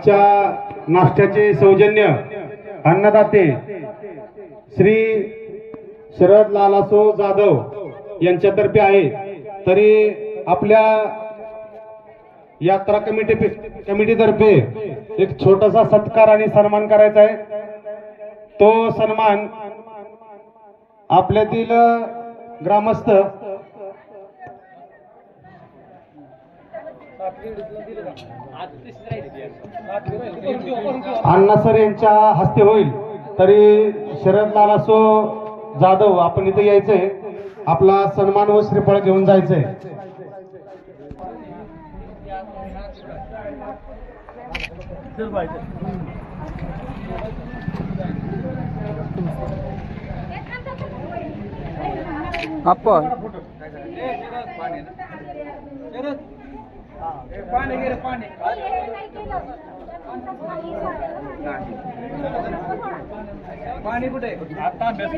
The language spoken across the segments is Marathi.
आजच्या नाश्त्याचे सौजन्य अन्नदाते श्री शरद लालासो जाधव यांच्यातर्फे आहे. तरी आपल्या यात्रा कमिटी कमिटीतर्फे एक छोटासा सत्कार आणि सन्मान करायचा आहे. तो सन्मान आपल्यातील ग्रामस्थ अण्णासर यांच्या हस्ते होईल. तरी शरद लालासो जाधव आपण इथे यायचंय. आपला सन्मान व श्रीफळ घेऊन जायचंय. आप्पा पाणी कुठे आता अभ्यास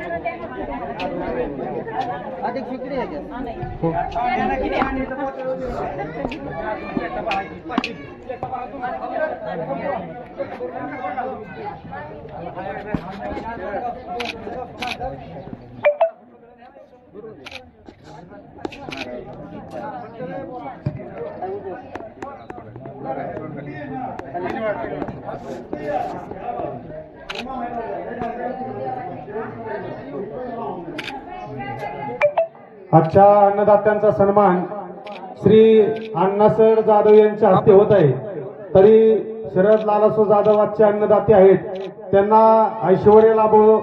आजच्या अन्नदात्यांचा सन्मान श्री अण्णासर जाधव यांच्या हस्ते होत आहे. तरी शरद लालासो जाधव आजचे अन्नदाते आहेत. त्यांना ऐश्वर्य लाभो